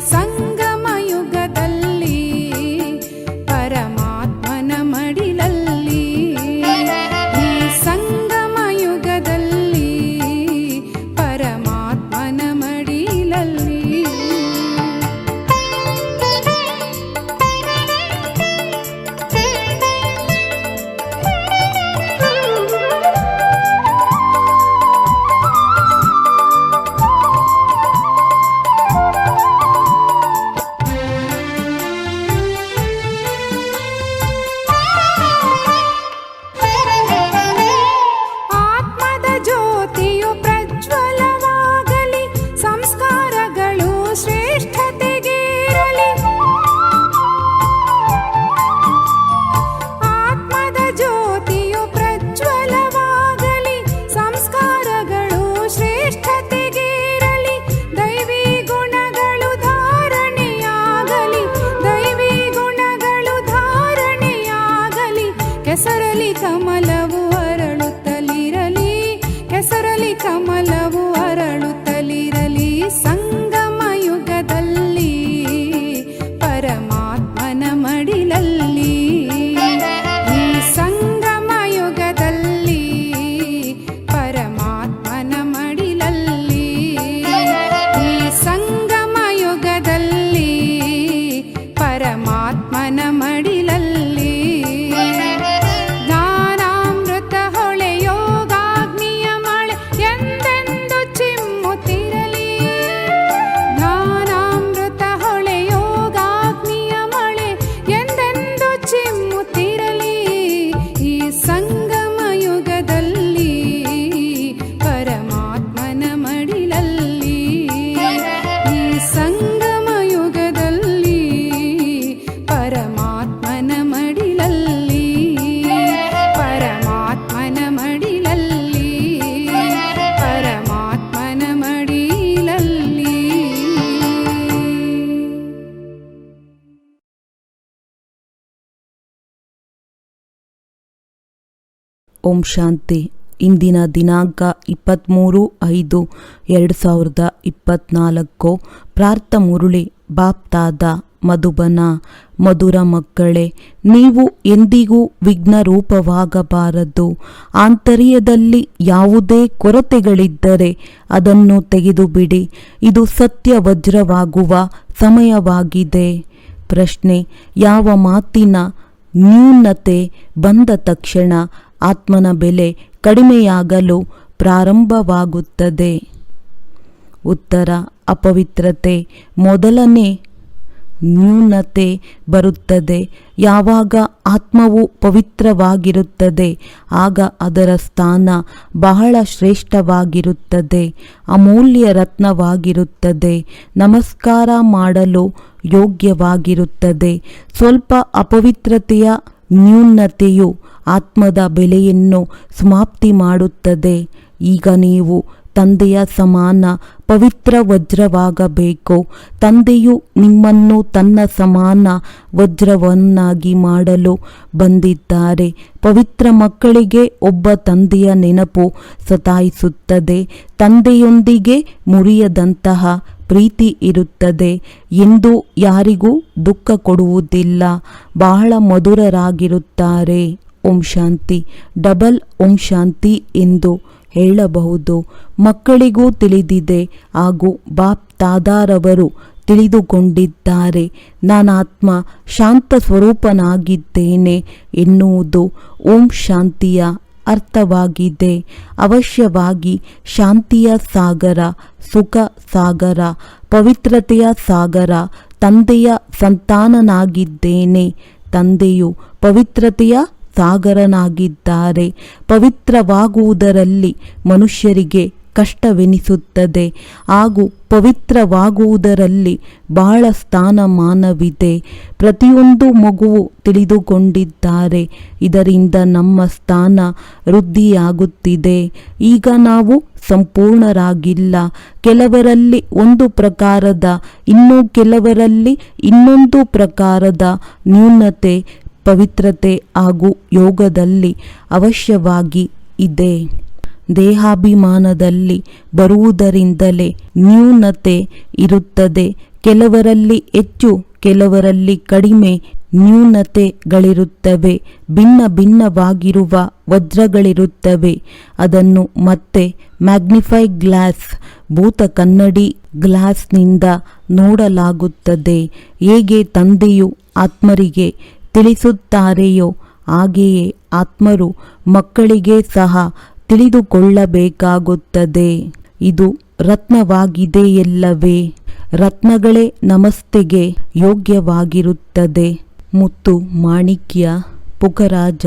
संग ಓಂ ಶಾಂತಿ. ಇಂದಿನ ದಿನಾಂಕ ಇಪ್ಪತ್ತ್ಮೂರು ಐದು ಎರಡು ಸಾವಿರದ ಇಪ್ಪತ್ತ್ನಾಲ್ಕು ಪ್ರಾರ್ಥ ಮುರುಳಿ, ಬಾಪ್ತಾದ, ಮಧುಬನ, ಮಧುರ ಮಕ್ಕಳೇ, ನೀವು ಎಂದಿಗೂ ವಿಘ್ನ ರೂಪವಾಗಬಾರದು ಆಂತರ್ಯದಲ್ಲಿ ಯಾವುದೇ ಕೊರತೆಗಳಿದ್ದರೆ ಅದನ್ನು ತೆಗೆದುಬಿಡಿ. ಇದು ಸತ್ಯ ವಜ್ರವಾಗುವ ಸಮಯವಾಗಿದೆ. ಪ್ರಶ್ನೆ, ಯಾವ ಮಾತಿನ ನ್ಯೂನತೆ ಬಂದ ತಕ್ಷಣ ಆತ್ಮನ ಬೆಲೆ ಕಡಿಮೆಯಾಗಲು ಪ್ರಾರಂಭವಾಗುತ್ತದೆ. ಉತ್ತರ, ಅಪವಿತ್ರತೆ ಮೊದಲನೇ ನ್ಯೂನತೆ ಬರುತ್ತದೆ. ಯಾವಾಗ ಆತ್ಮವು ಪವಿತ್ರವಾಗಿರುತ್ತದೆ, ಆಗ ಅದರ ಸ್ಥಾನ ಬಹಳ ಶ್ರೇಷ್ಠವಾಗಿರುತ್ತದೆ. ಅಮೂಲ್ಯ ರತ್ನವಾಗಿರುತ್ತದೆ. ನಮಸ್ಕಾರ ಮಾಡಲು ಯೋಗ್ಯವಾಗಿರುತ್ತದೆ. ಸ್ವಲ್ಪ ಅಪವಿತ್ರತೆಯ ನ್ಯೂನತೆಯು ಆತ್ಮದ ಬೆಲೆಯನ್ನು ಸಮಾಪ್ತಿ ಮಾಡುತ್ತದೆ. ಈಗ ನೀವು ತಂದೆಯ ಸಮಾನ ಪವಿತ್ರ ವಜ್ರವಾಗಬೇಕು. ತಂದೆಯು ನಿಮ್ಮನ್ನು ತನ್ನ ಸಮಾನ ವಜ್ರವನ್ನಾಗಿ ಮಾಡಲು ಬಂದಿದ್ದಾರೆ. ಪವಿತ್ರ ಮಕ್ಕಳಿಗೆ ಒಬ್ಬ ತಂದೆಯ ನೆನಪು ಸತಾಯಿಸುತ್ತದೆ. ತಂದೆಯೊಂದಿಗೆ ಮುರಿಯದಂತಹ ಪ್ರೀತಿ ಇರುತ್ತದೆ. ಎಂದು ಯಾರಿಗೂ ದುಃಖ ಕೊಡುವುದಿಲ್ಲ. ಬಹಳ ಮಧುರರಾಗಿರುತ್ತಾರೆ. ಓಂ ಶಾಂತಿ, ಡಬಲ್ ಓಂ ಶಾಂತಿ ಎಂದು ಹೇಳಬಹುದು. ಮಕ್ಕಳಿಗೂ ತಿಳಿದಿದೆ ಹಾಗೂ ಬಾಪ್ ತಾದಾರವರು ತಿಳಿದುಕೊಂಡಿದ್ದಾರೆ. ನಾನಾತ್ಮ ಶಾಂತ ಸ್ವರೂಪನಾಗಿದ್ದೇನೆ ಎನ್ನುವುದು ಓಂ ಶಾಂತಿಯ ಅರ್ಥವಾಗಿದೆ. ಅವಶ್ಯವಾಗಿ ಶಾಂತಿಯ ಸಾಗರ, ಸುಖ ಸಾಗರ, ಪವಿತ್ರತೆಯ ಸಾಗರ, ತಂದೆಯ ಸಂತಾನನಾಗಿದ್ದೇನೆ. ತಂದೆಯು ಪವಿತ್ರತೆಯ ಸಾಗರನಾಗಿದ್ದಾರೆ ಪವಿತ್ರವಾಗುವುದರಲ್ಲಿ ಮನುಷ್ಯರಿಗೆ ಕಷ್ಟವೆನಿಸುತ್ತದೆ. ಹಾಗೂ ಪವಿತ್ರವಾಗುವುದರಲ್ಲಿ ಬಹಳ ಸ್ಥಾನಮಾನವಿದೆ. ಪ್ರತಿಯೊಂದು ಮಗುವು ತಿಳಿದುಕೊಂಡಿದ್ದಾರೆ. ಇದರಿಂದ ನಮ್ಮ ಸ್ಥಾನ ವೃದ್ಧಿಯಾಗುತ್ತಿದೆ. ಈಗ ನಾವು ಸಂಪೂರ್ಣರಾಗಿಲ್ಲ. ಕೆಲವರಲ್ಲಿ ಒಂದು ಪ್ರಕಾರದ, ಇನ್ನೂ ಕೆಲವರಲ್ಲಿ ಇನ್ನೊಂದು ಪ್ರಕಾರದ ನ್ಯೂನತೆ ಪವಿತ್ರತೆ ಹಾಗೂ ಯೋಗದಲ್ಲಿ ಅವಶ್ಯವಾಗಿ ಇದೆ. ದೇಹಾಭಿಮಾನದಲ್ಲಿ ಬರುವುದರಿಂದಲೇ ನ್ಯೂನತೆ ಇರುತ್ತದೆ. ಕೆಲವರಲ್ಲಿ ಹೆಚ್ಚು, ಕೆಲವರಲ್ಲಿ ಕಡಿಮೆ ನ್ಯೂನತೆಗಳಿರುತ್ತವೆ. ಭಿನ್ನ ಭಿನ್ನವಾಗಿರುವ ವಜ್ರಗಳಿರುತ್ತವೆ. ಅದನ್ನು ಮತ್ತೆ ಮ್ಯಾಗ್ನಿಫೈ ಗ್ಲಾಸ್, ಭೂತ ಕನ್ನಡಿ ಗ್ಲಾಸ್ನಿಂದ ನೋಡಲಾಗುತ್ತದೆ. ಹೇಗೆ ತಂದೆಯು ಆತ್ಮರಿಗೆ ತಿಳಿಸುತ್ತಾರೆಯೋ? ಹಾಗೆಯೇ ಆತ್ಮರು ಮಕ್ಕಳಿಗೆ ಸಹ ತಿಳಿದುಕೊಳ್ಳಬೇಕಾಗುತ್ತದೆ. ಇದು ರತ್ನವಾಗಿದೆಯಲ್ಲವೇ? ರತ್ನಗಳೇ ನಮಸ್ತೆಗೆ ಯೋಗ್ಯವಾಗಿರುತ್ತದೆ. ಮುತ್ತು, ಮಾಣಿಕ್ಯ, ಪುಗರಾಜ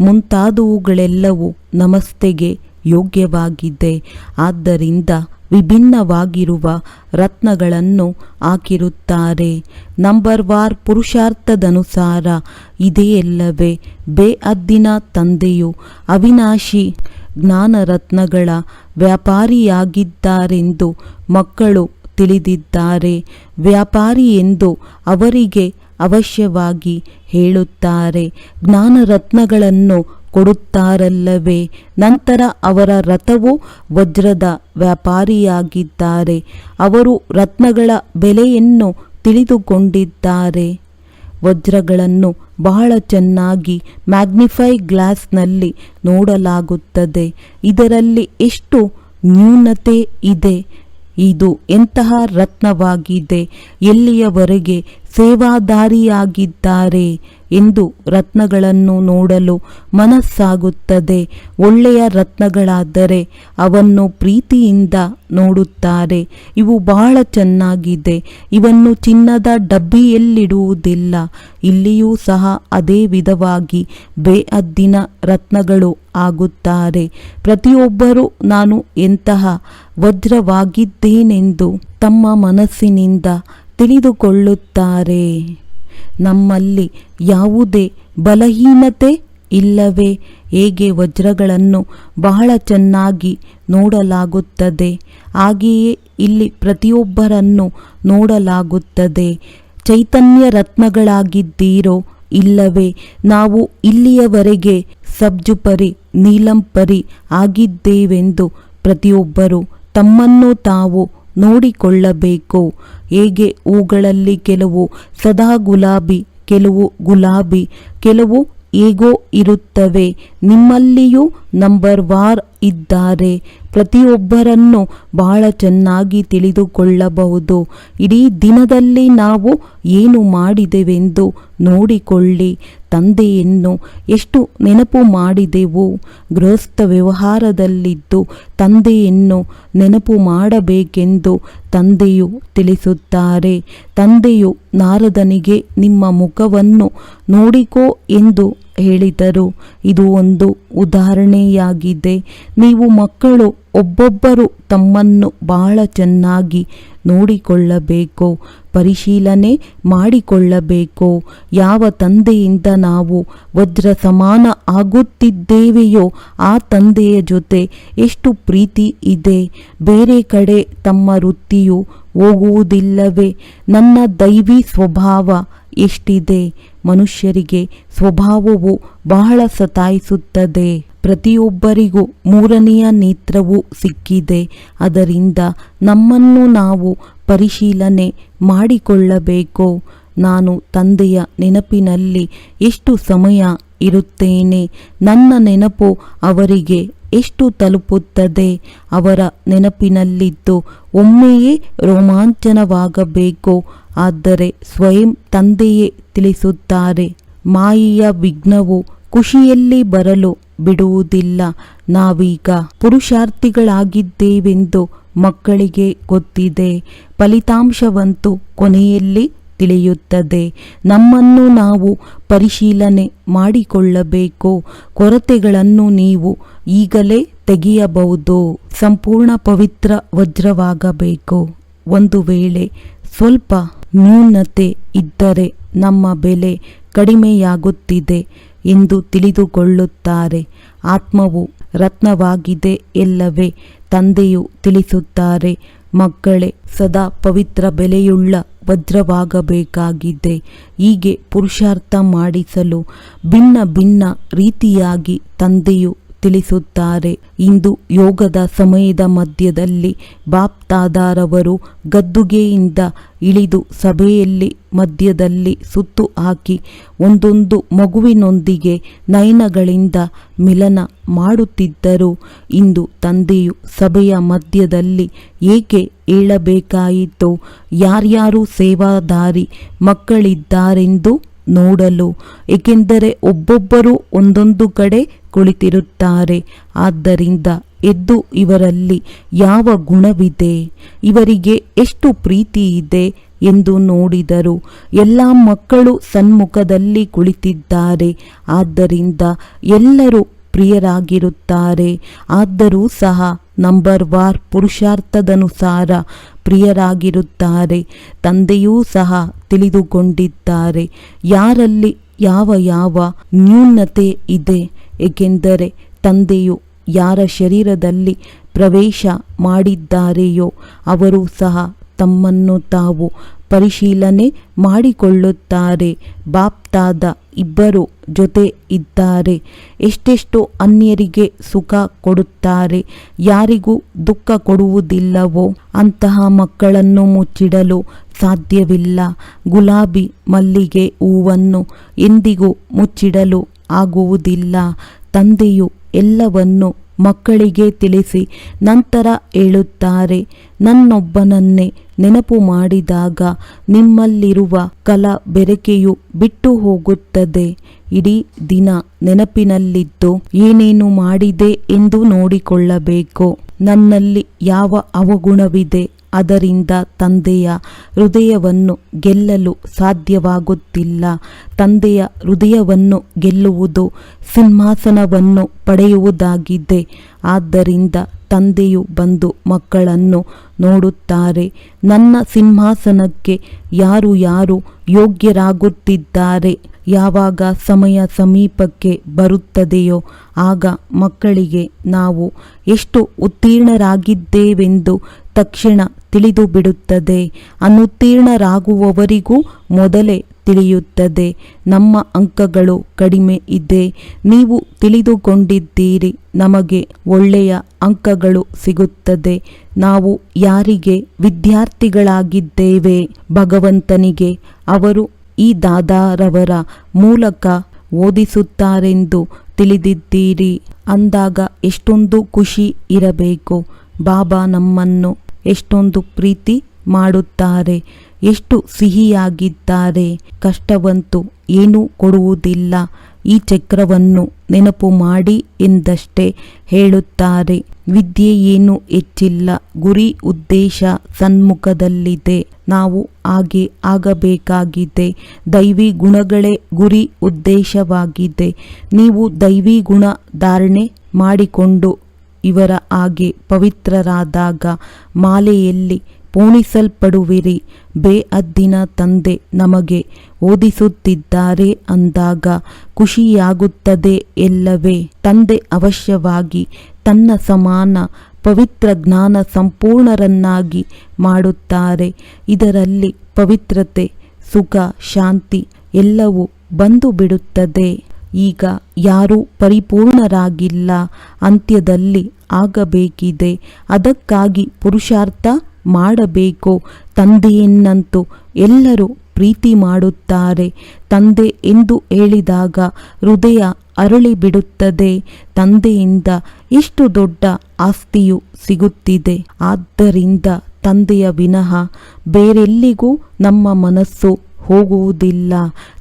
ಮುಂತಾದವುಗಳೆಲ್ಲವೂ ನಮಸ್ತೆಗೆ ಯೋಗ್ಯವಾಗಿದೆ. ಆದ್ದರಿಂದ ವಿಭಿನ್ನವಾಗಿರುವ ರತ್ನಗಳನ್ನು ಹಾಕಿರುತ್ತಾರೆ. ನಂಬರ್ ವಾರ್ ಪುರುಷಾರ್ಥದನುಸಾರ ಇದೆಯಲ್ಲವೇ ಬೇಅದ್ದಿನ ತಂದೆಯು ಅವಿನಾಶಿ ಜ್ಞಾನರತ್ನಗಳ ವ್ಯಾಪಾರಿಯಾಗಿದ್ದಾರೆಂದು ಮಕ್ಕಳು ತಿಳಿದಿದ್ದಾರೆ. ವ್ಯಾಪಾರಿ ಎಂದು ಅವರಿಗೆ ಅವಶ್ಯವಾಗಿ ಹೇಳುತ್ತಾರೆ. ಜ್ಞಾನರತ್ನಗಳನ್ನು ಕೊಡುತ್ತಾರಲ್ಲವೇ? ನಂತರ ಅವರ ರಥವು ವಜ್ರದ ವ್ಯಾಪಾರಿಯಾಗಿದ್ದಾರೆ. ಅವರು ರತ್ನಗಳ ಬೆಲೆಯನ್ನು ತಿಳಿದುಕೊಂಡಿದ್ದಾರೆ. ವಜ್ರಗಳನ್ನು ಬಹಳ ಚೆನ್ನಾಗಿ ಮ್ಯಾಗ್ನಿಫೈ ಗ್ಲಾಸ್ನಲ್ಲಿ ನೋಡಲಾಗುತ್ತದೆ. ಇದರಲ್ಲಿ ಎಷ್ಟು ನ್ಯೂನತೆ ಇದೆ? ಇದು ಎಂತಹ ರತ್ನವಾಗಿದೆ? ಎಲ್ಲಿಯವರೆಗೆ ಸೇವಾದಾರಿಯಾಗಿದ್ದಾರೆ? ಎಂದು ರತ್ನಗಳನ್ನು ನೋಡಲು ಮನಸ್ಸಾಗುತ್ತದೆ. ಒಳ್ಳೆಯ ರತ್ನಗಳಾದರೆ ಅವನ್ನು ಪ್ರೀತಿಯಿಂದ ನೋಡುತ್ತಾರೆ. ಇವು ಬಹಳ ಚೆನ್ನಾಗಿದೆ. ಇವನ್ನು ಚಿನ್ನದ ಡಬ್ಬಿಯಲ್ಲಿಡುವುದಿಲ್ಲ. ಇಲ್ಲಿಯೂ ಸಹ ಅದೇ ವಿಧವಾಗಿ ಬೇಅದ್ದಿನ ರತ್ನಗಳು ಆಗುತ್ತಾರೆ. ಪ್ರತಿಯೊಬ್ಬರೂ ನಾನು ಎಂತಹ ವಜ್ರವಾಗಿದ್ದೇನೆಂದು ತಮ್ಮ ಮನಸ್ಸಿನಿಂದ ತಿಳಿದುಕೊಳ್ಳುತ್ತಾರೆ. ನಮ್ಮಲ್ಲಿ ಯಾವುದೇ ಬಲಹೀನತೆ ಇಲ್ಲವೇ? ಹೇಗೆ ವಜ್ರಗಳನ್ನು ಬಹಳ ಚೆನ್ನಾಗಿ ನೋಡಲಾಗುತ್ತದೆ? ಹಾಗೆಯೇ ಇಲ್ಲಿ ಪ್ರತಿಯೊಬ್ಬರನ್ನು ನೋಡಲಾಗುತ್ತದೆ. ಚೈತನ್ಯ ರತ್ನಗಳಾಗಿದ್ದೀರೋ ಇಲ್ಲವೇ? ನಾವು ಇಲ್ಲಿಯವರೆಗೆ ಸಬ್ಜುಪರಿ, ನೀಲಂಪರಿ ಆಗಿದ್ದೇವೆಂದು ಪ್ರತಿಯೊಬ್ಬರು ತಮ್ಮನ್ನು ತಾವು ನೋಡಿಕೊಳ್ಳಬೇಕು. ಹೇಗೆ ಹೂಗಳಲ್ಲಿ ಕೆಲವು ಸದಾ ಗುಲಾಬಿ, ಕೆಲವು ಗುಲಾಬಿ, ಕೆಲವು ಹೇಗೋ ಇರುತ್ತವೆ. ನಿಮ್ಮಲ್ಲಿಯೂ ನಂಬರ್ ವಾರ್ ಇದ್ದಾರೆ. ಪ್ರತಿಯೊಬ್ಬರನ್ನು ಬಹಳ ಚೆನ್ನಾಗಿ ತಿಳಿದುಕೊಳ್ಳಬಹುದು. ಇಡೀ ದಿನದಲ್ಲಿ ನಾವು ಏನು ಮಾಡಿದೆವೆಂದು ನೋಡಿಕೊಳ್ಳಿ. ತಂದೆಯನ್ನು ಎಷ್ಟು ನೆನಪು ಮಾಡಿದೆವು, ಗೃಹಸ್ಥ ವ್ಯವಹಾರದಲ್ಲಿದ್ದು ತಂದೆಯನ್ನು ನೆನಪು ಮಾಡಬೇಕೆಂದು ತಂದೆಯು ತಿಳಿಸುತ್ತಾರೆ. ತಂದೆಯು ನಾರದನಿಗೆ, ನಿಮ್ಮ ಮುಖವನ್ನು ನೋಡಿಕೋ ಎಂದು ಹೇಳಿದರು. ಇದು ಒಂದು ಉದಾಹರಣೆಯಾಗಿದೆ. ನೀವು ಮಕ್ಕಳು ಒಬ್ಬೊಬ್ಬರು ತಮ್ಮನ್ನು ಬಹಳ ಚೆನ್ನಾಗಿ ನೋಡಿಕೊಳ್ಳಬೇಕು? ಪರಿಶೀಲನೆ ಮಾಡಿಕೊಳ್ಳಬೇಕು? ಯಾವ ತಂದೆಯಿಂದ ನಾವು ವಜ್ರ ಸಮಾನ ಆಗುತ್ತಿದ್ದೇವೆಯೋ, ಆ ತಂದೆಯ ಜೊತೆ ಎಷ್ಟು ಪ್ರೀತಿ ಇದೆ. ಬೇರೆ ಕಡೆ ತಮ್ಮ ವೃತ್ತಿಯು ಹೋಗುವುದಿಲ್ಲವೇ? ನನ್ನ ದೈವಿ ಸ್ವಭಾವ ಎಷ್ಟಿದೆ? ಮನುಷ್ಯರಿಗೆ ಸ್ವಭಾವವು ಬಹಳ ಸತಾಯಿಸುತ್ತದೆ. ಪ್ರತಿಯೊಬ್ಬರಿಗೂ ಮೂರನೆಯ ನೇತ್ರವು ಸಿಕ್ಕಿದೆ. ಅದರಿಂದ ನಮ್ಮನ್ನು ನಾವು ಪರಿಶೀಲನೆ ಮಾಡಿಕೊಳ್ಳಬೇಕು. ನಾನು ತಂದೆಯ ನೆನಪಿನಲ್ಲಿ ಎಷ್ಟು ಸಮಯ ಇರುತ್ತೇನೆ? ನನ್ನ ನೆನಪು ಅವರಿಗೆ ಎಷ್ಟು ತಲುಪುತ್ತದೆ? ಅವರ ನೆನಪಿನಲ್ಲಿದ್ದು ಒಮ್ಮೆಯೇ ರೋಮಾಂಚನವಾಗಬೇಕು. ಆದರೆ ಸ್ವಯಂ ತಂದೆಯೇ ತಿಳಿಸುತ್ತಾರೆ, ಮಾಯಿಯ ವಿಘ್ನವು ಖುಷಿಯಲ್ಲಿ ಬರಲು ಬಿಡುವುದಿಲ್ಲ. ನಾವೀಗ ಪುರುಷಾರ್ಥಿಗಳಾಗಿದ್ದೇವೆಂದು ಮಕ್ಕಳಿಗೆ ಗೊತ್ತಿದೆ. ಫಲಿತಾಂಶವಂತೂ ಕೊನೆಯಲ್ಲಿ ತಿಳಿಯುತ್ತದೆ. ನಮ್ಮನ್ನು ನಾವು ಪರಿಶೀಲನೆ ಮಾಡಿಕೊಳ್ಳಬೇಕು. ಕೊರತೆಗಳನ್ನು ನೀವು ಈಗಲೇ ತೆಗೆಯಬಹುದು. ಸಂಪೂರ್ಣ ಪವಿತ್ರ ವಜ್ರವಾಗಬೇಕು. ಒಂದು ವೇಳೆ ಸ್ವಲ್ಪ ನ್ಯೂನತೆ ಇದ್ದರೆ ನಮ್ಮ ಬೆಲೆ ಕಡಿಮೆಯಾಗುತ್ತಿದೆ. ಎಂದು ತಿಳಿದುಕೊಳ್ಳುತ್ತಾರೆ. ಆತ್ಮವು ರತ್ನವಾಗಿದೆ ಎಲ್ಲವೇ ತಂದೆಯು ತಿಳಿಸುತ್ತಾರೆ. ಮಕ್ಕಳೇ, ಸದಾ ಪವಿತ್ರ ಬೆಲೆಯುಳ್ಳ ವಜ್ರವಾಗಬೇಕಾಗಿದೆ. ಹೀಗೆ ಪುರುಷಾರ್ಥ ಮಾಡಿಸಲು ಭಿನ್ನ ಭಿನ್ನ ರೀತಿಯಾಗಿ ತಂದೆಯು ತಿಳಿಸುತ್ತಾರೆ. ಇಂದು ಯೋಗದ ಸಮಯದ ಮಧ್ಯದಲ್ಲಿ ಬಾಪ್ತಾದಾರವರು ಗದ್ದುಗೆಯಿಂದ ಇಳಿದು ಸಭೆಯಲ್ಲಿ ಮಧ್ಯದಲ್ಲಿ ಸುತ್ತು ಹಾಕಿ ಒಂದೊಂದು ಮಗುವಿನೊಂದಿಗೆ ನಯನಗಳಿಂದ ಮಿಲನ ಮಾಡುತ್ತಿದ್ದರು. ಇಂದು ತಂದೆಯು ಸಭೆಯ ಮಧ್ಯದಲ್ಲಿ ಏಕೆ ಏಳಬೇಕಾಯಿತು? ಯಾರ್ಯಾರು ಸೇವಾದಾರಿ ಮಕ್ಕಳಿದ್ದಾರೆಂದು ನೋಡಲು. ಏಕೆಂದರೆ ಒಬ್ಬೊಬ್ಬರು ಒಂದೊಂದು ಕಡೆ ಕುಳಿತಿರುತ್ತಾರೆ. ಆದ್ದರಿಂದ ಎದ್ದು ಇವರಲ್ಲಿ ಯಾವ ಗುಣವಿದೆ? ಇವರಿಗೆ ಎಷ್ಟು ಪ್ರೀತಿ ಇದೆ ಎಂದು ನೋಡಿದರು. ಎಲ್ಲ ಮಕ್ಕಳು ಸನ್ಮುಖದಲ್ಲಿ ಕುಳಿತಿದ್ದಾರೆ. ಆದ್ದರಿಂದ ಎಲ್ಲರೂ ಪ್ರಿಯರಾಗಿರುತ್ತಾರೆ. ಆದರೂ ಸಹ ನಂಬರ್ ವಾರ್ ಪುರುಷಾರ್ಥದನುಸಾರ ಪ್ರಿಯರಾಗಿರುತ್ತಾರೆ. ತಂದೆಯೂ ಸಹ ತಿಳಿದುಕೊಂಡಿದ್ದಾರೆ. ಯಾರಲ್ಲಿ ಯಾವ ಯಾವ ನ್ಯೂನತೆ ಇದೆ, ಏಕೆಂದರೆ ತಂದೆಯು ಯಾರ ಶರೀರದಲ್ಲಿ ಪ್ರವೇಶ ಮಾಡಿದ್ದಾರೆಯೋ ಅವರು ಸಹ ತಮ್ಮನ್ನು ತಾವು ಪರಿಶೀಲನೆ ಮಾಡಿಕೊಳ್ಳುತ್ತಾರೆ. ಬಾಪ್ತಾದ ಇಬ್ಬರು ಜೊತೆ ಇದ್ದಾರೆ. ಎಷ್ಟೆಷ್ಟು ಅನ್ಯರಿಗೆ ಸುಖ ಕೊಡುತ್ತಾರೆ. ಯಾರಿಗೂ ದುಃಖ ಕೊಡುವುದಿಲ್ಲವೋ ಅಂತಹ ಮಕ್ಕಳನ್ನು ಮುಚ್ಚಿಡಲು ಸಾಧ್ಯವಿಲ್ಲ. ಗುಲಾಬಿ ಮಲ್ಲಿಗೆ ಹೂವನ್ನು ಎಂದಿಗೂ ಮುಚ್ಚಿಡಲು ಆಗುವುದಿಲ್ಲ. ತಂದೆಯು ಎಲ್ಲವನ್ನು ಮಕ್ಕಳಿಗೆ ತಿಳಿಸಿ ನಂತರ ಹೇಳುತ್ತಾರೆ, ನನ್ನೊಬ್ಬನನ್ನೇ ನೆನಪು ಮಾಡಿದಾಗ ನಿಮ್ಮಲ್ಲಿರುವ ಕಲ ಬೆರಕೆಯು ಬಿಟ್ಟು ಹೋಗುತ್ತದೆ. ಇಡೀ ದಿನ ನೆನಪಿನಲ್ಲಿದ್ದು ಏನೇನು ಮಾಡಿದೆ ಎಂದು ನೋಡಿಕೊಳ್ಳಬೇಕು. ನನ್ನಲ್ಲಿ ಯಾವ ಅವಗುಣವಿದೆ? ಅದರಿಂದ ತಂದೆಯ ಹೃದಯವನ್ನು ಗೆಲ್ಲಲು ಸಾಧ್ಯವಾಗುತ್ತಿಲ್ಲ. ತಂದೆಯ ಹೃದಯವನ್ನು ಗೆಲ್ಲುವುದು ಸಿಂಹಾಸನವನ್ನು ಪಡೆಯುವುದಾಗಿದೆ. ಆದ್ದರಿಂದ ತಂದೆಯು ಬಂದು ಮಕ್ಕಳನ್ನು ನೋಡುತ್ತಾರೆ. ನನ್ನ ಸಿಂಹಾಸನಕ್ಕೆ ಯಾರು ಯಾರು ಯೋಗ್ಯರಾಗುತ್ತಿದ್ದಾರೆ? ಯಾವಾಗ ಸಮಯ ಸಮೀಪಕ್ಕೆ ಬರುತ್ತದೆಯೋ ಆಗ ಮಕ್ಕಳಿಗೆ ನಾವು ಎಷ್ಟು ಉತ್ತೀರ್ಣರಾಗಿದ್ದೇವೆಂದು ತಕ್ಷಣ ತಿಳಿದು ಬಿಡುತ್ತದೆ ಅನುತ್ತೀರ್ಣರಾಗುವವರಿಗೂ ಮೊದಲೇ ತಿಳಿಯುತ್ತದೆ. ನಮ್ಮ ಅಂಕಗಳು ಕಡಿಮೆ ಇದೆ. ನೀವು ತಿಳಿದುಕೊಂಡಿದ್ದೀರಿ. ನಮಗೆ ಒಳ್ಳೆಯ ಅಂಕಗಳು ಸಿಗುತ್ತದೆ. ನಾವು ಯಾರಿಗೆ ವಿದ್ಯಾರ್ಥಿಗಳಾಗಿದ್ದೇವೆ? ಭಗವಂತನಿಗೆ. ಅವರು ಈ ದಾದಾರವರ ಮೂಲಕ ಓದಿಸುತ್ತಾರೆಂದು ತಿಳಿದಿದ್ದೀರಿ. ಅಂದಾಗ ಎಷ್ಟೊಂದು ಖುಷಿ ಇರಬೇಕು. ಬಾಬಾ ನಮ್ಮನ್ನು ಎಷ್ಟೊಂದು ಪ್ರೀತಿ ಮಾಡುತ್ತಾರೆ, ಎಷ್ಟು ಸಿಹಿಯಾಗಿದ್ದಾರೆ. ಕಷ್ಟವಂತೂ ಏನೂ ಕೊಡುವುದಿಲ್ಲ. ಈ ಚಕ್ರವನ್ನು ನೆನಪು ಮಾಡಿ ಎಂದಷ್ಟೇ ಹೇಳುತ್ತಾರೆ. ವಿದ್ಯೆ ಏನು ಹೆಚ್ಚಿಲ್ಲ. ಗುರಿ ಉದ್ದೇಶ ಸನ್ಮುಖದಲ್ಲಿದೆ. ನಾವು ಹಾಗೆ ಆಗಬೇಕಾಗಿದೆ. ದೈವಿ ಗುಣಗಳೇ ಗುರಿ ಉದ್ದೇಶವಾಗಿದೆ. ನೀವು ದೈವಿ ಗುಣ ಧಾರಣೆ ಮಾಡಿಕೊಂಡು ಇವರ ಹಾಗೆ ಪವಿತ್ರರಾದಾಗ ಮಾಲೆಯಲ್ಲಿ ಪೋಣಿಸಲ್ಪಡುವಿರಿ. ಬೇಅದ್ದಿನ ತಂದೆ ನಮಗೆ ಓದಿಸುತ್ತಿದ್ದಾರೆ ಅಂದಾಗ ಖುಷಿಯಾಗುತ್ತದೆ ಎಲ್ಲವೇ. ತಂದೆ ಅವಶ್ಯವಾಗಿ ತನ್ನ ಸಮಾನ ಪವಿತ್ರ ಜ್ಞಾನ ಸಂಪೂರ್ಣರನ್ನಾಗಿ ಮಾಡುತ್ತಾರೆ. ಇದರಲ್ಲಿ ಪವಿತ್ರತೆ, ಸುಖ, ಶಾಂತಿ ಎಲ್ಲವೂ ಬಂದು ಬಿಡುತ್ತದೆ ಈಗ ಯಾರೂ ಪರಿಪೂರ್ಣರಾಗಿಲ್ಲ. ಅಂತ್ಯದಲ್ಲಿ ಆಗಬೇಕಿದೆ. ಅದಕ್ಕಾಗಿ ಪುರುಷಾರ್ಥ ಮಾಡಬೇಕು. ತಂದೆಯನ್ನಂತೂ ಎಲ್ಲರೂ ಪ್ರೀತಿ ಮಾಡುತ್ತಾರೆ. ತಂದೆ ಎಂದು ಹೇಳಿದಾಗ ಹೃದಯ ಅರಳಿ ಬಿಡುತ್ತದೆ ತಂದೆಯಿಂದ ಎಷ್ಟು ದೊಡ್ಡ ಆಸ್ತಿಯು ಸಿಗುತ್ತಿದೆ. ಆದ್ದರಿಂದ ತಂದೆಯ ವಿನಃ ಬೇರೆಲ್ಲಿಗೂ ನಮ್ಮ ಮನಸ್ಸು ಹೋಗುವುದಿಲ್ಲ.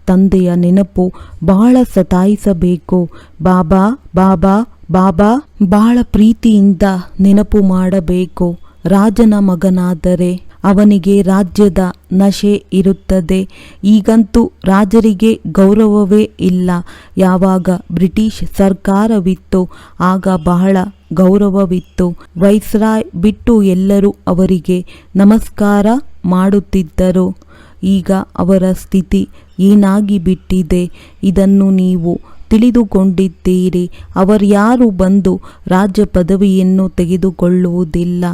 ತಂದೆಯ ನೆನಪು ಬಹಳ ಸತಾಯಿಸಬೇಕು. ಬಾಬಾ ಬಾಬಾ ಬಾಬಾ ಬಹಳ ಪ್ರೀತಿಯಿಂದ ನೆನಪು ಮಾಡಬೇಕು. ರಾಜನ ಮಗನಾದರೆ ಅವನಿಗೆ ರಾಜ್ಯದ ನಶೆ ಇರುತ್ತದೆ. ಈಗಂತೂ ರಾಜರಿಗೆ ಗೌರವವೇ ಇಲ್ಲ. ಯಾವಾಗ ಬ್ರಿಟಿಷ್ ಸರ್ಕಾರವಿತ್ತು ಆಗ ಬಹಳ ಗೌರವವಿತ್ತು. ವೈಸ್ರಾಯ್ ಬಿಟ್ಟು ಎಲ್ಲರೂ ಅವರಿಗೆ ನಮಸ್ಕಾರ ಮಾಡುತ್ತಿದ್ದರು. ಈಗ ಅವರ ಸ್ಥಿತಿ ಏನಾಗಿ ಬಿಟ್ಟಿದೆ? ಇದನ್ನು ನೀವು ತಿಳಿದುಕೊಂಡಿದ್ದೀರಿ. ಅವರ್ಯಾರು ಬಂದು ರಾಜ್ಯ ಪದವಿಯನ್ನು ತೆಗೆದುಕೊಳ್ಳುವುದಿಲ್ಲ?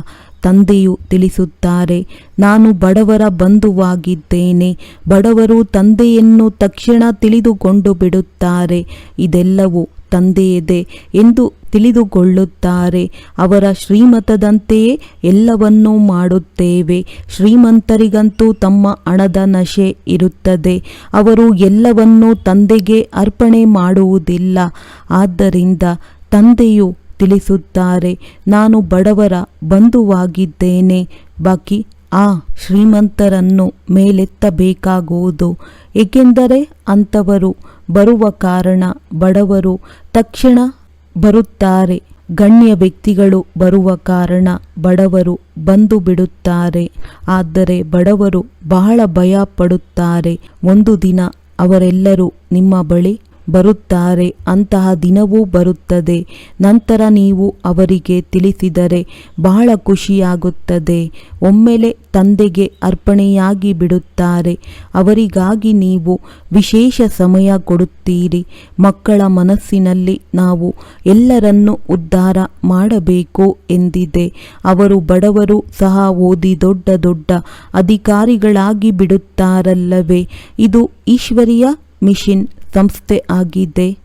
ತಂದೆಯು ತಿಳಿಸುತ್ತಾರೆ, ನಾನು ಬಡವರ ಬಂಧುವಾಗಿದ್ದೇನೆ. ಬಡವರು ತಂದೆಯನ್ನು ತಕ್ಷಣ ತಿಳಿದುಕೊಂಡು ಬಿಡುತ್ತಾರೆ. ಇದೆಲ್ಲವೂ ತಂದೆಯದೆ ಎಂದು ತಿಳಿದುಕೊಳ್ಳುತ್ತಾರೆ. ಅವರ ಶ್ರೀಮತದಂತೆಯೇ ಎಲ್ಲವನ್ನೂ ಮಾಡುತ್ತೇವೆ. ಶ್ರೀಮಂತರಿಗಂತೂ ತಮ್ಮ ಹಣದ ನಶೆ ಇರುತ್ತದೆ. ಅವರು ಎಲ್ಲವನ್ನೂ ತಂದೆಗೆ ಅರ್ಪಣೆ ಮಾಡುವುದಿಲ್ಲ. ಆದ್ದರಿಂದ ತಂದೆಯು ತಿಳಿಸುತ್ತಾರೆ, ನಾನು ಬಡವರ ಬಂಧುವಾಗಿದ್ದೇನೆ. ಬಾಕಿ ಆ ಶ್ರೀಮಂತರನ್ನು ಮೇಲೆತ್ತಬೇಕಾಗುವುದು. ಏಕೆಂದರೆ ಅಂಥವರು ಬರುವ ಕಾರಣ ಬಡವರು ತಕ್ಷಣ ಬರುತ್ತಾರೆ. ಗಣ್ಯ ವ್ಯಕ್ತಿಗಳು ಬರುವ ಕಾರಣ ಬಡವರು ಬಂದು ಬಿಡುತ್ತಾರೆ. ಆದರೆ ಬಡವರು ಬಹಳ ಭಯ ಪಡುತ್ತಾರೆ ಒಂದು ದಿನ ಅವರೆಲ್ಲರೂ ನಿಮ್ಮ ಬಳಿ ಬರುತ್ತಾರೆ, ಅಂತಹ ದಿನವೂ ಬರುತ್ತದೆ. ನಂತರ ನೀವು ಅವರಿಗೆ ತಿಳಿಸಿದರೆ ಬಹಳ ಖುಷಿಯಾಗುತ್ತದೆ. ಒಮ್ಮೆಲೆ ತಂದೆಗೆ ಅರ್ಪಣೆಯಾಗಿ ಬಿಡುತ್ತಾರೆ. ಅವರಿಗಾಗಿ ನೀವು ವಿಶೇಷ ಸಮಯ ಕೊಡುತ್ತೀರಿ. ಮಕ್ಕಳ ಮನಸ್ಸಿನಲ್ಲಿ ನಾವು ಎಲ್ಲರನ್ನೂ ಉದ್ಧಾರ ಮಾಡಬೇಕು ಎಂದಿದೆ. ಅವರು ಬಡವರು ಸಹ ಓದಿ ದೊಡ್ಡ ದೊಡ್ಡ ಅಧಿಕಾರಿಗಳಾಗಿ ಬಿಡುತ್ತಾರಲ್ಲವೇ. ಇದು ಈಶ್ವರಿಯ ಮಿಷನ್ ಸಂಸ್ಥೆ ಆಗಿದೆ.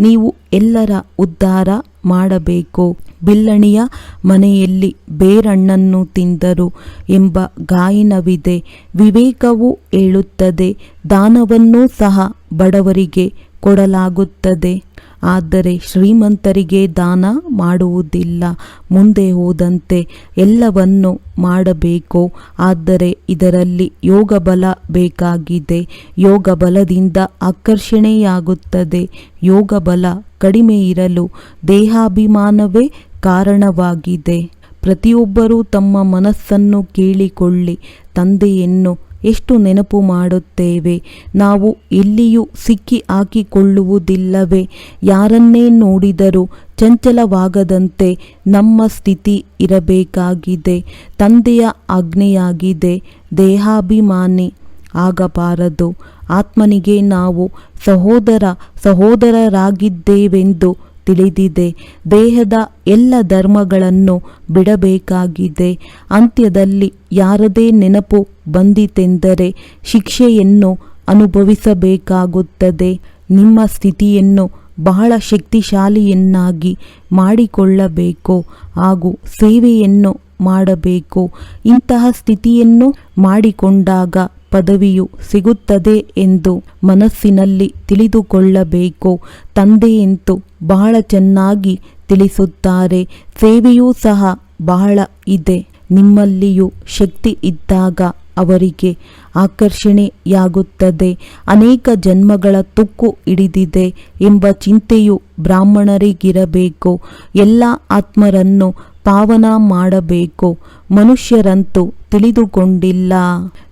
ನೀವು ಎಲ್ಲರ ಉದ್ಧಾರ ಮಾಡಬೇಕು. ಬಿಲ್ಲಣಿಯ ಮನೆಯಲ್ಲಿ ಬೇರಣ್ಣನ್ನು ತಿಂದರು ಎಂಬ ಗಾಯನವಿದೆ. ವಿವೇಕವು ಹೇಳುತ್ತದೆ, ದಾನವನ್ನೂ ಸಹ ಬಡವರಿಗೆ ಕೊಡಲಾಗುತ್ತದೆ. ಆದರೆ ಶ್ರೀಮಂತರಿಗೆ ದಾನ ಮಾಡುವುದಿಲ್ಲ. ಮುಂದೆ ಹೋದಂತೆ ಎಲ್ಲವನ್ನು ಮಾಡಬೇಕು. ಆದರೆ ಇದರಲ್ಲಿ ಯೋಗ ಬಲ ಬೇಕಾಗಿದೆ. ಯೋಗ ಬಲದಿಂದ ಆಕರ್ಷಣೆಯಾಗುತ್ತದೆ. ಯೋಗ ಬಲ ಕಡಿಮೆ ಇರಲು ದೇಹಾಭಿಮಾನವೇ ಕಾರಣವಾಗಿದೆ. ಪ್ರತಿಯೊಬ್ಬರೂ ತಮ್ಮ ಮನಸ್ಸನ್ನು ಕೇಳಿಕೊಳ್ಳಿ. ತಂದೆಯನ್ನು ಎಷ್ಟು ನೆನಪು ಮಾಡುತ್ತೇವೆ? ನಾವು ಎಲ್ಲಿಯೂ ಸಿಕ್ಕಿ ಹಾಕಿಕೊಳ್ಳುವುದಿಲ್ಲವೇ? ಯಾರನ್ನೇ ನೋಡಿದರೂ ಚಂಚಲವಾಗದಂತೆ ನಮ್ಮ ಸ್ಥಿತಿ ಇರಬೇಕಾಗಿದೆ. ತಂದೆಯ ಆಜ್ಞೆಯಾಗಿದೆ, ದೇಹಾಭಿಮಾನಿ ಆಗಬಾರದು. ಆತ್ಮನಿಗೆ ನಾವು ಸಹೋದರ ಸಹೋದರರಾಗಿದ್ದೇವೆಂದು ತಿಳಿದಿದೆ. ದೇಹದ ಎಲ್ಲ ಧರ್ಮಗಳನ್ನು ಬಿಡಬೇಕಾಗಿದೆ. ಅಂತ್ಯದಲ್ಲಿ ಯಾರದೇ ನೆನಪು ಬಂದಿತೆಂದರೆ ಶಿಕ್ಷೆಯನ್ನು ಅನುಭವಿಸಬೇಕಾಗುತ್ತದೆ. ನಿಮ್ಮ ಸ್ಥಿತಿಯನ್ನು ಬಹಳ ಶಕ್ತಿಶಾಲಿಯನ್ನಾಗಿ ಮಾಡಿಕೊಳ್ಳಬೇಕು ಹಾಗೂ ಸೇವೆಯನ್ನು ಮಾಡಬೇಕು. ಇಂತಹ ಸ್ಥಿತಿಯನ್ನು ಮಾಡಿಕೊಂಡಾಗ ಪದವಿಯು ಸಿಗುತ್ತದೆ ಎಂದು ಮನಸ್ಸಿನಲ್ಲಿ ತಿಳಿದುಕೊಳ್ಳಬೇಕು. ತಂದೆಯಂತೂ ಬಹಳ ಚೆನ್ನಾಗಿ ತಿಳಿಸುತ್ತಾರೆ. ಸೇವೆಯೂ ಸಹ ಬಹಳ ಇದೆ. ನಿಮ್ಮಲ್ಲಿಯೂ ಶಕ್ತಿ ಇದ್ದಾಗ ಅವರಿಗೆ ಆಕರ್ಷಣೆಯಾಗುತ್ತದೆ. ಅನೇಕ ಜನ್ಮಗಳ ತುಕ್ಕು ಹಿಡಿದಿದೆ ಎಂಬ ಚಿಂತೆಯು ಬ್ರಾಹ್ಮಣರಿಗಿರಬೇಕು. ಎಲ್ಲ ಆತ್ಮರನ್ನು ಪಾವನ ಮಾಡಬೇಕು. ಮನುಷ್ಯರಂತೂ ತಿಳಿದುಕೊಂಡಿಲ್ಲ.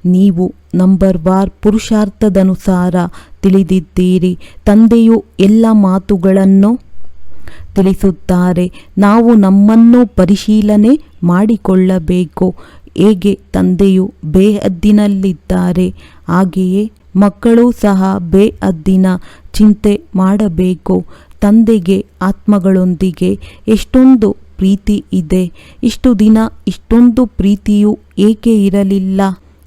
ನೀವು ನಂಬರ್ ವಾರ್ ಪುರುಷಾರ್ಥದನುಸಾರ ತಿಳಿದಿದ್ದೀರಿ. ತಂದೆಯು ಎಲ್ಲ ಮಾತುಗಳನ್ನು ತಿಳಿಸುತ್ತಾರೆ. ನಾವು ನಮ್ಮನ್ನು ಪರಿಶೀಲನೆ ಮಾಡಿಕೊಳ್ಳಬೇಕು. ಹೇಗೆ? ತಂದೆಯು ಬೇಹದ್ದಿನಲ್ಲಿದ್ದಾರೆ. ಹಾಗೆಯೇ ಮಕ್ಕಳು ಸಹ ಬೇಹದ್ದಿನ ಚಿಂತೆ ಮಾಡಬೇಕು. ತಂದೆಗೆ, ಆತ್ಮಗಳೊಂದಿಗೆ ಎಷ್ಟೊಂದು ಪ್ರೀತಿ ಇದೆ. ಇಷ್ಟು ದಿನ ಇಷ್ಟೊಂದು ಪ್ರೀತಿಯು ಏಕೆ ಇರಲಿಲ್ಲ?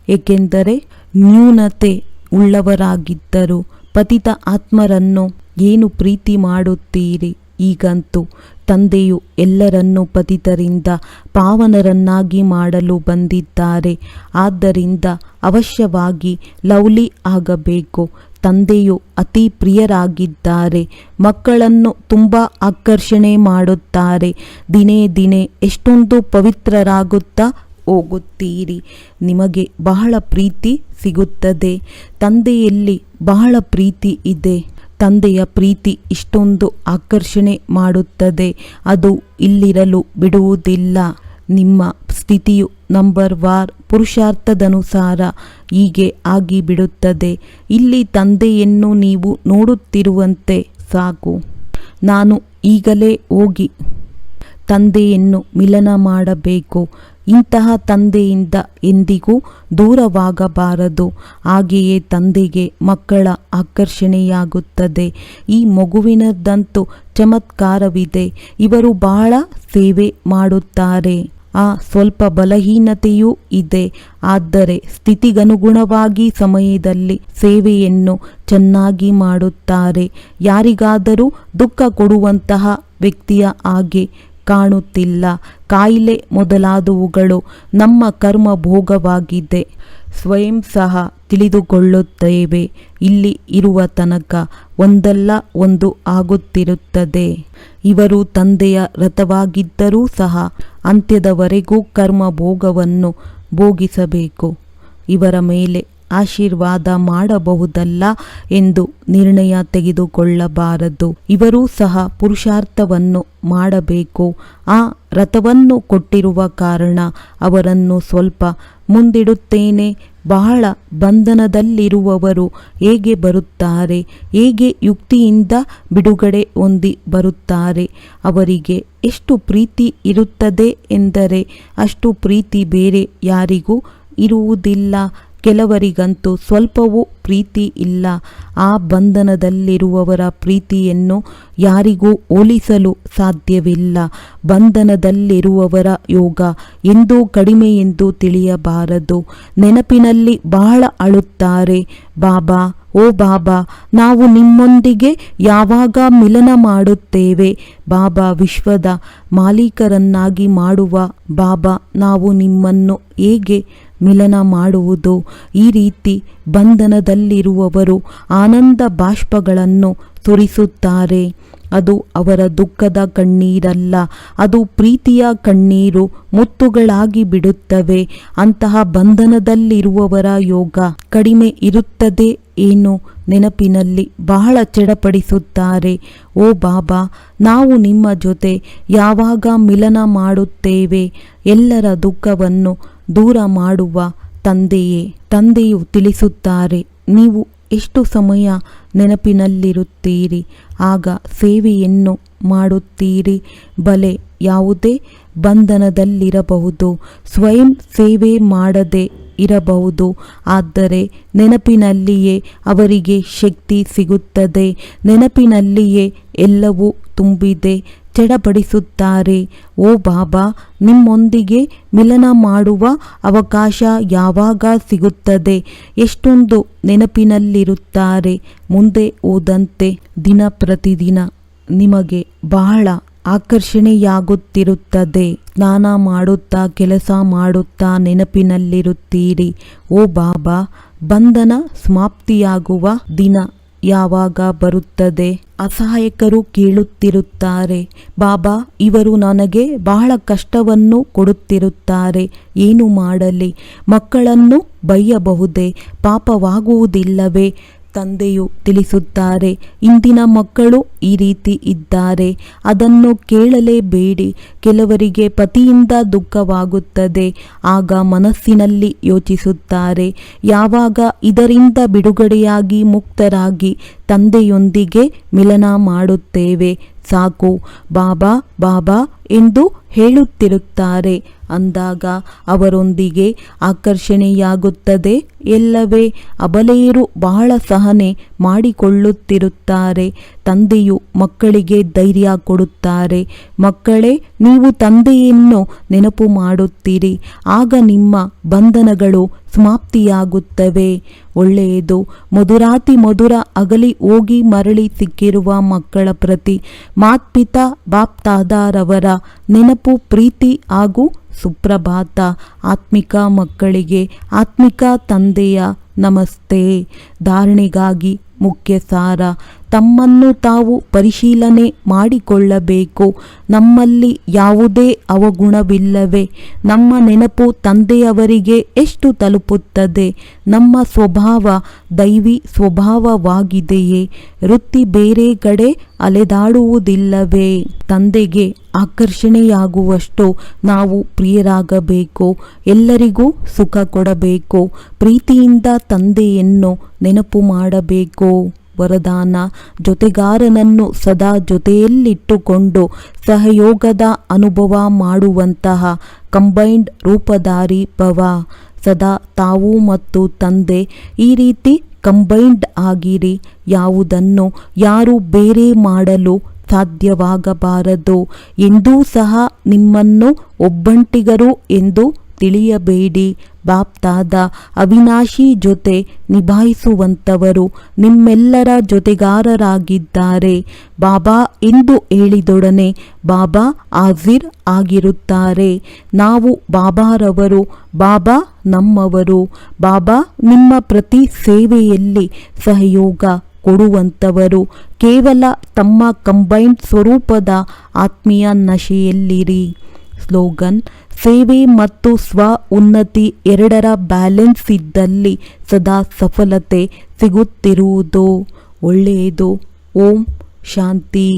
ಏಕೆಂದರೆ ನ್ಯೂನತೆ ಉಳ್ಳವರಾಗಿದ್ದರು. ಪತಿತ ಆತ್ಮರನ್ನು ಏನು ಪ್ರೀತಿ ಮಾಡುತ್ತೀರಿ? ಈಗಂತೂ ತಂದೆಯು ಎಲ್ಲರನ್ನೂ ಪತಿತರಿಂದ ಪಾವನರನ್ನಾಗಿ ಮಾಡಲು ಬಂದಿದ್ದಾರೆ. ಆದ್ದರಿಂದ ಅವಶ್ಯವಾಗಿ ಲವ್ಲಿ ಆಗಬೇಕು. ತಂದೆಯು ಅತಿ ಪ್ರಿಯರಾಗಿದ್ದಾರೆ. ಮಕ್ಕಳನ್ನು ತುಂಬ ಆಕರ್ಷಣೆ ಮಾಡುತ್ತಾರೆ. ದಿನೇ ದಿನೇ ಎಷ್ಟೊಂದು ಪವಿತ್ರರಾಗುತ್ತಾ ಹೋಗುತ್ತೀರಿ. ನಿಮಗೆ ಬಹಳ ಪ್ರೀತಿ ಸಿಗುತ್ತದೆ. ತಂದೆಯಲ್ಲಿ ಬಹಳ ಪ್ರೀತಿ ಇದೆ. ತಂದೆಯ ಪ್ರೀತಿ ಇಷ್ಟೊಂದು ಆಕರ್ಷಣೆ ಮಾಡುತ್ತದೆ. ಅದು ಇಲ್ಲಿರಲು ಬಿಡುವುದಿಲ್ಲ. ನಿಮ್ಮ ಸ್ಥಿತಿಯು ನಂಬರ್ ವಾರ್ ಪುರುಷಾರ್ಥದನುಸಾರ ಹೀಗೆ ಆಗಿಬಿಡುತ್ತದೆ. ಇಲ್ಲಿ ತಂದೆಯನ್ನು ನೀವು ನೋಡುತ್ತಿರುವಂತೆ ಸಾಕು. ನಾನು ಈಗಲೇ ಹೋಗಿ ತಂದೆಯನ್ನು ಮಿಲನ ಮಾಡಬೇಕು. ಇಂತಹ ತಂದೆಯಿಂದ ಎಂದಿಗೂ ದೂರವಾಗಬಾರದು. ಹಾಗೆಯೇ ತಂದೆಗೆ ಮಕ್ಕಳ ಆಕರ್ಷಣೆಯಾಗುತ್ತದೆ. ಈ ಮಗುವಿನದ್ದಂತೂ ಚಮತ್ಕಾರವಿದೆ. ಇವರು ಬಹಳ ಸೇವೆ ಮಾಡುತ್ತಾರೆ. ಆ ಸ್ವಲ್ಪ ಬಲಹೀನತೆಯೂ ಇದೆ. ಆದರೆ ಸ್ಥಿತಿಗನುಗುಣವಾಗಿ ಸಮಯದಲ್ಲಿ ಸೇವೆಯನ್ನು ಚೆನ್ನಾಗಿ ಮಾಡುತ್ತಾರೆ. ಯಾರಿಗಾದರೂ ದುಃಖ ಕೊಡುವಂತಹ ವ್ಯಕ್ತಿಯ ಹಾಗೆ ಕಾಣುತ್ತಿಲ್ಲ. ಕಾಯಿಲೆ ಮೊದಲಾದವುಗಳು ನಮ್ಮ ಕರ್ಮ ಭೋಗವಾಗಿದೆ ಸ್ವಯಂ ಸಹ ತಿಳಿದುಕೊಳ್ಳುತ್ತೇವೆ. ಇಲ್ಲಿ ಇರುವ ತನಕ ಒಂದಲ್ಲ ಒಂದು ಆಗುತ್ತಿರುತ್ತದೆ. ಇವರು ತಂದೆಯ ರಥವಾಗಿದ್ದರೂ ಸಹ ಅಂತ್ಯದವರೆಗೂ ಕರ್ಮ ಭೋಗವನ್ನು ಭೋಗಿಸಬೇಕು. ಇವರ ಮೇಲೆ ಆಶೀರ್ವಾದ ಮಾಡಬಹುದಲ್ಲ ಎಂದು ನಿರ್ಣಯ ತೆಗೆದುಕೊಳ್ಳಬಾರದು. ಇವರೂ ಸಹ ಪುರುಷಾರ್ಥವನ್ನು ಮಾಡಬೇಕು. ಆ ರಥವನ್ನು ಕೊಟ್ಟಿರುವ ಕಾರಣ ಅವರನ್ನು ಸ್ವಲ್ಪ ಮುಂದಿಡುತ್ತೇನೆ. ಬಹಳ ಬಂಧನದಲ್ಲಿರುವವರು ಹೇಗೆ ಬರುತ್ತಾರೆ? ಹೇಗೆ ಯುಕ್ತಿಯಿಂದ ಬಿಡುಗಡೆ ಹೊಂದಿ ಬರುತ್ತಾರೆ? ಅವರಿಗೆ ಎಷ್ಟು ಪ್ರೀತಿ ಇರುತ್ತದೆ ಎಂದರೆ ಅಷ್ಟು ಪ್ರೀತಿ ಬೇರೆ ಯಾರಿಗೂ ಇರುವುದಿಲ್ಲ. ಕೆಲವರಿಗಂತೂ ಸ್ವಲ್ಪವೂ ಪ್ರೀತಿ ಇಲ್ಲ. ಆ ಬಂಧನದಲ್ಲಿರುವವರ ಪ್ರೀತಿಯನ್ನು ಯಾರಿಗೂ ಹೋಲಿಸಲು ಸಾಧ್ಯವಿಲ್ಲ. ಬಂಧನದಲ್ಲಿರುವವರ ಯೋಗ ಎಂದೂ ಕಡಿಮೆ ಎಂದು ತಿಳಿಯಬಾರದು. ನೆನಪಿನಲ್ಲಿ ಬಹಳ ಅಳುತ್ತಾರೆ, ಬಾಬಾ, ಓ ಬಾಬಾ, ನಾವು ನಿಮ್ಮೊಂದಿಗೆ ಯಾವಾಗ ಮಿಲನ ಮಾಡುತ್ತೇವೆ? ಬಾಬಾ ವಿಶ್ವದ ಮಾಲೀಕರನ್ನಾಗಿ ಮಾಡುವ ಬಾಬಾ, ನಾವು ನಿಮ್ಮನ್ನು ಹೇಗೆ ಮಿಲನ ಮಾಡುವುದು. ಈ ರೀತಿ ಬಂಧನದಲ್ಲಿರುವವರು ಆನಂದ ಬಾಷ್ಪಗಳನ್ನು ಸುರಿಸುತ್ತಾರೆ ಅದು ಅವರ ದುಃಖದ ಕಣ್ಣೀರಲ್ಲ, ಅದು ಪ್ರೀತಿಯ ಕಣ್ಣೀರು ಮುತ್ತುಗಳಾಗಿ ಬಿಡುತ್ತವೆ. ಅಂತಹ ಬಂಧನದಲ್ಲಿರುವವರ ಯೋಗ ಕಡಿಮೆ ಇರುತ್ತದೆ ಏನು ನೆನಪಿನಲ್ಲಿ ಬಹಳ ಚಡಪಡಿಸುತ್ತಾರೆ. ಓ ಬಾಬಾ, ನಾವು ನಿಮ್ಮ ಜೊತೆ ಯಾವಾಗ ಮಿಲನ ಮಾಡುತ್ತೇವೆ? ಎಲ್ಲರ ದುಃಖವನ್ನು ದೂರ ಮಾಡುವ ತಂದೆಯೇ, ತಂದೆಯು ತಿಳಿಸುತ್ತಾರೆ, ನೀವು ಎಷ್ಟು ಸಮಯ ನೆನಪಿನಲ್ಲಿರುತ್ತೀರಿ? ಆಗ ಸೇವೆಯನ್ನು ಮಾಡುತ್ತೀರಿ. ಬಲೆ ಯಾವುದೇ ಬಂಧನದಲ್ಲಿರಬಹುದು, ಸ್ವಯಂ ಸೇವೆ ಮಾಡದೆ ಇರಬಹುದು. ಆದರೆ ನೆನಪಿನಲ್ಲಿಯೇ ಅವರಿಗೆ ಶಕ್ತಿ ಸಿಗುತ್ತದೆ. ನೆನಪಿನಲ್ಲಿಯೇ ಎಲ್ಲವೂ ತುಂಬಿದೆ. ಚಡಪಡಿಸುತ್ತಾರೆ ಓ ಬಾಬಾ, ನಿಮ್ಮೊಂದಿಗೆ ಮಿಲನ ಮಾಡುವ ಅವಕಾಶ ಯಾವಾಗ ಸಿಗುತ್ತದೆ? ಎಷ್ಟೊಂದು ನೆನಪಿನಲ್ಲಿರುತ್ತಾರೆ. ಮುಂದೆ ಓದಂತೆ ದಿನ ಪ್ರತಿದಿನ ನಿಮಗೆ ಬಹಳ ಆಕರ್ಷಣೆಯಾಗುತ್ತಿರುತ್ತದೆ. ಸ್ನಾನ ಮಾಡುತ್ತಾ, ಕೆಲಸ ಮಾಡುತ್ತಾ ನೆನಪಿನಲ್ಲಿರುತ್ತೀರಿ. ಓ ಬಾಬಾ, ಬಂಧನ ಸಮಾಪ್ತಿಯಾಗುವ ದಿನ ಯಾವಾಗ ಬರುತ್ತದೆ? ಅಸಹಾಯಕರು ಕೇಳುತ್ತಿರುತ್ತಾರೆ. ಬಾಬಾ, ಇವರು ನನಗೆ ಬಹಳ ಕಷ್ಟವನ್ನು ಕೊಡುತ್ತಿರುತ್ತಾರೆ. ಏನು ಮಾಡಲಿ? ಮಕ್ಕಳನ್ನು ಬೈಯಬಹುದೇ? ಪಾಪವಾಗುವುದಿಲ್ಲವೇ? ತಂದೆಯು ತಿಳಿಸುತ್ತಾರೆ, ಇಂದಿನ ಮಕ್ಕಳು ಈ ರೀತಿ ಇದ್ದಾರೆ, ಅದನ್ನು ಕೇಳಲೇಬೇಡಿ ಕೆಲವರಿಗೆ ಪತಿಯಿಂದ ದುಃಖವಾಗುತ್ತದೆ, ಆಗ ಮನಸ್ಸಿನಲ್ಲಿ ಯೋಚಿಸುತ್ತಾರೆ, ಯಾವಾಗ ಇದರಿಂದ ಬಿಡುಗಡೆಯಾಗಿ ಮುಕ್ತರಾಗಿ ತಂದೆಯೊಂದಿಗೆ ಮಿಲನ ಮಾಡುತ್ತೇವೆ, ಸಾಕು, ಬಾಬಾ ಬಾಬಾ ಎಂದು ಹೇಳುತ್ತಿರುತ್ತಾರೆ. ಅಂದಾಗ ಅವರೊಂದಿಗೆ ಆಕರ್ಷಣೆಯಾಗುತ್ತದೆ. ಎಲ್ಲವೇ ಅಬಲೆಯರು ಬಹಳ ಸಹನೆ ಮಾಡಿಕೊಳ್ಳುತ್ತಿರುತ್ತಾರೆ. ತಂದೆಯು ಮಕ್ಕಳಿಗೆ ಧೈರ್ಯ ಕೊಡುತ್ತಾರೆ. ಮಕ್ಕಳೇ, ನೀವು ತಂದೆಯನ್ನು ನೆನಪು ಮಾಡುತ್ತೀರಿ. ಆಗ ನಿಮ್ಮ ಬಂಧನಗಳು ಸಮಾಪ್ತಿಯಾಗುತ್ತವೆ. ಒಳ್ಳೆಯದು, ಮಧುರಾತಿ ಮಧುರ ಅಗಲಿ ಹೋಗಿ ಮರಳಿ ಸಿಕ್ಕಿರುವ ಮಕ್ಕಳ ಪ್ರತಿ ಮಾತ್ಪಿತಾ ಬಾಪ್ತಾದಾರವರ ನೆನಪು, ಪ್ರೀತಿ ಹಾಗೂ ಸುಪ್ರಭಾತ. ಆತ್ಮಿಕ ಮಕ್ಕಳಿಗೆ ಆತ್ಮಿಕ ತಂದೆಯ ನಮಸ್ತೆ. ಧಾರಣೆಗಾಗಿ ಮುಖ್ಯ ಸಾರ ತಮ್ಮನ್ನು ತಾವು ಪರಿಶೀಲನೆ ಮಾಡಿಕೊಳ್ಳಬೇಕು. ನಮ್ಮಲ್ಲಿ ಯಾವುದೇ ಅವಗುಣವಿಲ್ಲವೇ. ನಮ್ಮ ನೆನಪು ತಂದೆಯವರಿಗೆ ಎಷ್ಟು ತಲುಪುತ್ತದೆ? ನಮ್ಮ ಸ್ವಭಾವ ದೈವಿ ಸ್ವಭಾವವಾಗಿದೆಯೇ? ವೃತ್ತಿ ಬೇರೆ ಕಡೆ ಅಲೆದಾಡುವುದಿಲ್ಲವೇ? ತಂದೆಗೆ ಆಕರ್ಷಣೆಯಾಗುವಷ್ಟು ನಾವು ಪ್ರಿಯರಾಗಬೇಕು, ಎಲ್ಲರಿಗೂ ಸುಖ ಕೊಡಬೇಕು, ಪ್ರೀತಿಯಿಂದ ತಂದೆಯನ್ನು ನೆನಪು ಮಾಡಬೇಕು. ವರದಾನ ಜೊತೆಗಾರನನ್ನು ಸದಾ ಜೊತೆಯಲ್ಲಿಟ್ಟುಕೊಂಡು ಸಹಯೋಗದ ಅನುಭವ ಮಾಡುವಂತಹ ಕಂಬೈನ್ಡ್ ರೂಪಧಾರಿ ಭವ. ಸದಾ ತಾವು ಮತ್ತು ತಂದೆ, ಈ ರೀತಿ ಕಂಬೈನ್ಡ್ ಆಗಿರಿ. ಯಾವುದನ್ನು ಯಾರು ಬೇರೆ ಮಾಡಲು ಸಾಧ್ಯವಾಗಬಾರದು. ಎಂದೂ ಸಹ ನಿಮ್ಮನ್ನು ಒಬ್ಬಂಟಿಗರು ಎಂದು ತಿಳಿಯಬೇಡಿ. ಬಾಪ್ತಾದ ಅವಿನಾಶಿ ಜೊತೆ ನಿಭಾಯಿಸುವಂಥವರು ನಿಮ್ಮೆಲ್ಲರ ಜೊತೆಗಾರರಾಗಿದ್ದಾರೆ. ಬಾಬಾ ಎಂದು ಹೇಳಿದೊಡನೆ ಬಾಬಾ ಆಜಿರ್ ಆಗಿರುತ್ತಾರೆ. ನಾವು ಬಾಬಾರವರು, ಬಾಬಾ ನಮ್ಮವರು. ಬಾಬಾ ನಿಮ್ಮ ಪ್ರತಿ ಸೇವೆಯಲ್ಲಿ ಸಹಯೋಗ. ಕೊಡುವಂಥವರು. ಕೇವಲ ತಮ್ಮ ಕಂಬೈನ್ಡ್ ಸ್ವರೂಪದ ಆತ್ಮೀಯ ನಶೆಯಲ್ಲಿರಿ. ಸ್ಲೋಗನ್, ಸೇವೆ ಮತ್ತು ಸ್ವ ಉನ್ನತಿ ಎರಡರ ಬ್ಯಾಲೆನ್ಸ್ ಇದ್ದಲ್ಲಿ ಸದಾ ಸಫಲತೆ ಸಿಗುತ್ತಿರುವುದು. ಒಳ್ಳೆಯದು. ಓಂ, ಶಾಂತಿ.